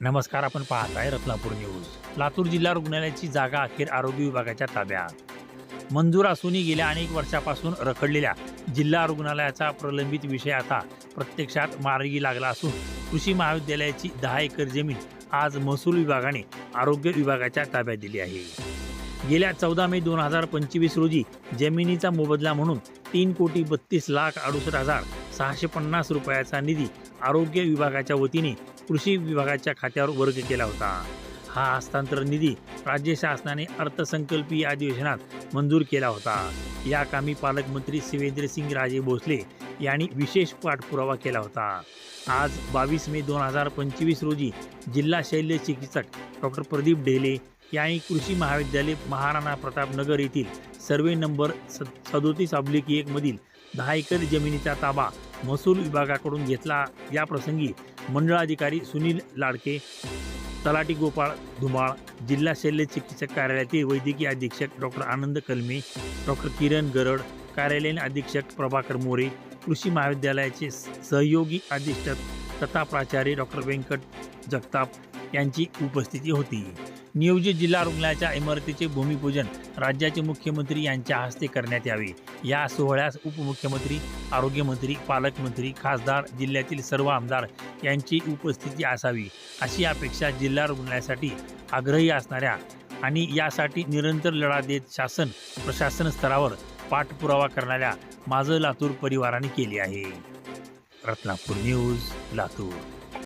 नमस्कार आपण पाहत आहे रत्नापूर न्यूज. लातूर जिल्हा रुग्णालयाची जागा अखेर आरोग्य विभागाच्या ताब्यात. मंजूर असूनही गेल्या अनेक वर्षापासून रखडलेल्या जिल्हा रुग्णालयाचा प्रलंबित विषय आता प्रत्यक्षात मार्गी लागला असून कृषी महाविद्यालयाची दहा एकर जमीन आज महसूल विभागाने आरोग्य विभागाच्या ताब्यात दिली आहे. गेल्या चौदा मे दोन हजार पंचवीस रोजी जमिनीचा मोबदला म्हणून तीन कोटी बत्तीस लाख अडुसष्ट हजार सहाशे पन्नास रुपयाचा निधी आरोग्य विभागाच्या वतीने कृषी विभागाच्या खात्यावर वर्ग केला होता. हा हस्तांतरण निधी राज्य शासनाने अर्थसंकल्पीय अधिवेशनात मंजूर केला होता. या कामी पालकमंत्री शिवेंद्रसिंग राजे भोसले यांनी विशेष पाठपुरावा केला होता. आज बावीस मे दोन हजार पंचवीस रोजी जिल्हा शल्य चिकित्सक डॉक्टर प्रदीप ढेले यांनी कृषी महाविद्यालय महाराणा प्रताप नगर येथील सर्वे नंबर स सदोतीस अब्लिक एकमधील दहा एकर जमिनीचा ताबा महसूल विभागाकडून घेतला. या प्रसंगी मंडळाधिकारी सुनील लाडके तलाटी गोपाळ धुमाळ जिल्हा शल्य चिकित्सक कार्यालयातील वैद्यकीय अधीक्षक डॉक्टर आनंद कलमे डॉक्टर किरण गरड कार्यालयीन अधीक्षक प्रभाकर मोरे कृषी महाविद्यालयाचे सहयोगी अधीक्षक तथा प्राचार्य डॉक्टर व्यंकट जगताप यांची उपस्थिती होती. नियोजित जिल्हा रुग्णालयाच्या इमारतीचे भूमिपूजन राज्याचे मुख्यमंत्री यांच्या हस्ते करण्यात यावे. या सोहळ्यास उपमुख्यमंत्री आरोग्यमंत्री पालकमंत्री खासदार जिल्ह्यातील सर्व आमदार यांची उपस्थिती असावी अशी अपेक्षा जिल्हा रुग्णालयासाठी आग्रही असणाऱ्या आणि यासाठी निरंतर लढा देत शासन प्रशासन स्तरावर पाठपुरावा करणाऱ्या माझं लातूर परिवाराने केली आहे. रत्नापूर न्यूज लातूर.